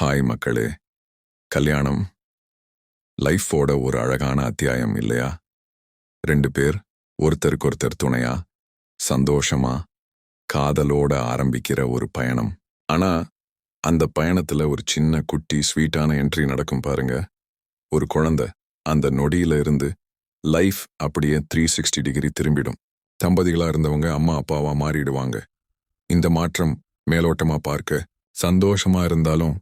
Hi மக்களே. கல்யாணம். லைஃபோட ஒரு அழகான அத்தியாயம் இல்லையா? ரெண்டு பேர் ஒருத்தருக்கு ஒருத்தர் துணையா? சந்தோஷமா? காதலோட ஆரம்பிக்கிற ஒரு பயணம். ஆனா அந்த பயணத்துல ஒரு சின்ன குட்டி ஸ்வீட்டான என்ட்ரி நடக்கும் பாருங்க. ஒரு குழந்தை அந்த நொடியில இருந்து லைஃப் அப்படியே த்ரீ சிக்ஸ்டி டிகிரி திரும்பிடும். தம்பதிகளா இருந்தவங்க அம்மா அப்பாவா மாறிடுவாங்க. இந்த மாற்றம் மேலோட்டமா பார்க்க சந்தோஷமா இருந்தாலும்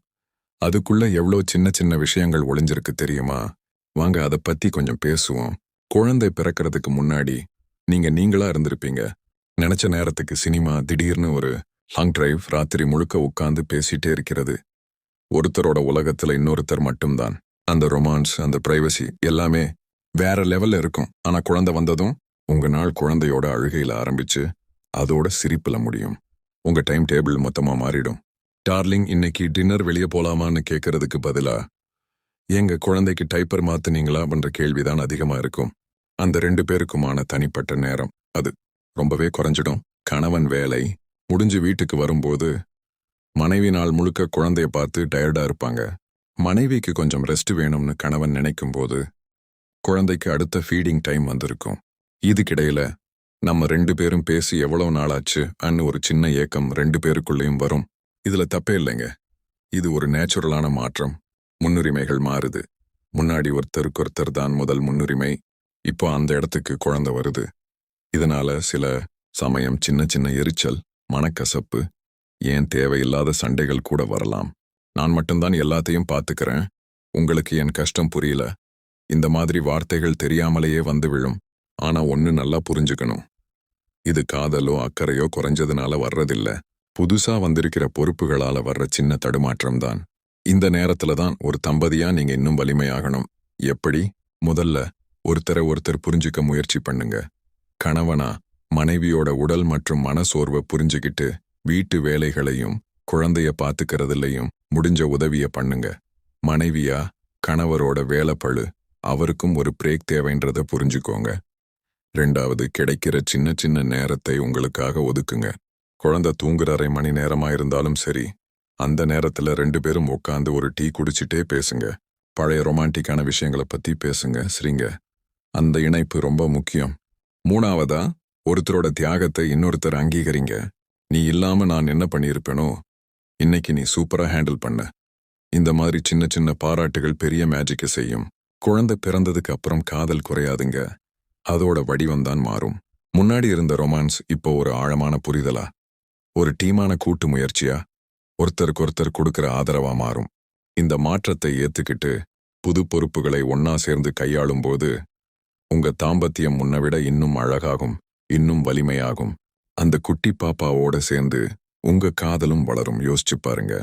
அதுக்குள்ள எவ்வளோ சின்ன சின்ன விஷயங்கள் ஒளிஞ்சிருக்கு தெரியுமா? வாங்க அதை பத்தி கொஞ்சம் பேசுவோம். குழந்தை பிறக்கிறதுக்கு முன்னாடி நீங்க நீங்களா இருந்திருப்பீங்க. நினைச்ச நேரத்துக்கு சினிமா திடீர்னு ஒரு லாங் டிரைவ் ராத்திரி முழுக்க உட்கார்ந்து பேசிட்டே இருக்கிறது. ஒருத்தரோட உலகத்துல இன்னொருத்தர் மட்டும்தான். அந்த ரொமான்ஸ் அந்த பிரைவசி எல்லாமே வேற லெவல்ல இருக்கும். ஆனா குழந்தை வந்ததும் உங்க நாள் குழந்தையோட அழுகையில ஆரம்பிச்சு அதோட சிரிப்புல முடியும். உங்க டைம் டேபிள் மொத்தமா மாறிடும். டார்லிங் இன்னைக்கு டின்னர் வெளியே போலாமான்னு கேட்கறதுக்கு பதிலா எங்க குழந்தைக்கு டைப்பர் மாத்துனீங்களா? அப்படின்ற கேள்விதான் அதிகமா இருக்கும். அந்த ரெண்டு பேருக்குமான தனிப்பட்ட நேரம் அது. ரொம்பவே குறைஞ்சிடும். கணவன் வேலை. முடிஞ்சு வீட்டுக்கு வரும்போது மனைவி நாள் முழுக்க குழந்தைய பார்த்து டயர்டா இருப்பாங்க. மனைவிக்கு கொஞ்சம் ரெஸ்ட் வேணும்னு கணவன் நினைக்கும் போது குழந்தைக்கு அடுத்த ஃபீடிங் டைம் வந்திருக்கும். இதுக்கிடையில நம்ம ரெண்டு பேரும் பேசி எவ்வளவு நாளாச்சு அன்னு ஒரு சின்ன ஏக்கம் ரெண்டு பேருக்குள்ளேயும் வரும். இதுல தப்பே இல்லைங்க. இது ஒரு நேச்சுரலான மாற்றம். முன்னுரிமைகள் மாறுது. முன்னாடி ஒருத்தருக்கு ஒருத்தர் தான் முதல் முன்னுரிமை. இப்போ அந்த இடத்துக்கு குழந்தை வருது. இதனால சில சமயம் சின்ன சின்ன எரிச்சல் மனக்கசப்பு ஏன் தேவையில்லாத சண்டைகள் கூட வரலாம். நான் மட்டும்தான் எல்லாத்தையும் பார்த்துக்கிறேன். உங்களுக்கு என் கஷ்டம் புரியல. இந்த மாதிரி வார்த்தைகள் தெரியாமலேயே வந்து விழும். ஆனா ஒன்னு நல்லா புரிஞ்சுக்கணும். இது காதலோ அக்கறையோ குறைஞ்சதுனால வர்றதில்ல. புதுசா வந்திருக்கிற பொறுப்புகளால வர்ற சின்ன தடுமாற்றம் தான் இந்த நேரத்துல தான் ஒரு தம்பதியா நீங்க இன்னும் வலிமையாகணும். எப்படி? முதல்ல ஒருத்தரை ஒருத்தர் புரிஞ்சுக்க முயற்சி பண்ணுங்க. கணவனா மனைவியோட உடல் மற்றும் மனசோர்வை புரிஞ்சுக்கிட்டு வீட்டு வேலைகளையும் குழந்தைய பாத்துக்கிறதுலையும் முடிஞ்ச உதவிய பண்ணுங்க. மனைவியா கணவரோட வேலைப்பழு அவருக்கும் ஒரு பிரேக் தேவைன்றத புரிஞ்சுக்கோங்க. ரெண்டாவது கிடைக்கிற சின்ன சின்ன நேரத்தை உங்களுக்காக ஒதுக்குங்க. குழந்தை தூங்குற அரை மணி நேரமா இருந்தாலும் சரி அந்த நேரத்துல ரெண்டு பேரும் உட்காந்து ஒரு டீ குடிச்சிட்டே பேசுங்க. பழைய ரொமான்டிக்கான விஷயங்களை பத்தி பேசுங்க சரிங்க. அந்த இணைப்பு ரொம்ப முக்கியம். மூணாவதா ஒருத்தரோட தியாகத்தை இன்னொருத்தர் அங்கீகரிங்க. நீ இல்லாம நான் என்ன பண்ணியிருப்பேனோ இன்னைக்கு நீ சூப்பரா ஹேண்டில் பண்ண. இந்த மாதிரி சின்ன சின்ன பாராட்டுகள் பெரிய மேஜிக்கை செய்யும். குழந்தை பிறந்ததுக்கு அப்புறம் காதல் குறையாதுங்க. அதோட வடிவம்தான் மாறும். முன்னாடி இருந்த ரொமான்ஸ் இப்போ ஒரு ஆழமான புரிதலா? ஒரு டீமான கூட்டு முயற்சியா? ஒருத்தருக்கு ஒருத்தர் கொடுக்கிற ஆதரவா மாறும். இந்த மாற்றத்தை ஏத்துக்கிட்டு புது பொறுப்புகளை ஒன்னா சேர்ந்து கையாளும் போது உங்க தாம்பத்தியம் முன்ன விட இன்னும் அழகாகும் இன்னும் வலிமையாகும். அந்த குட்டி பாப்பாவோட சேர்ந்து உங்க காதலும் வளரும். யோசிச்சு பாருங்க.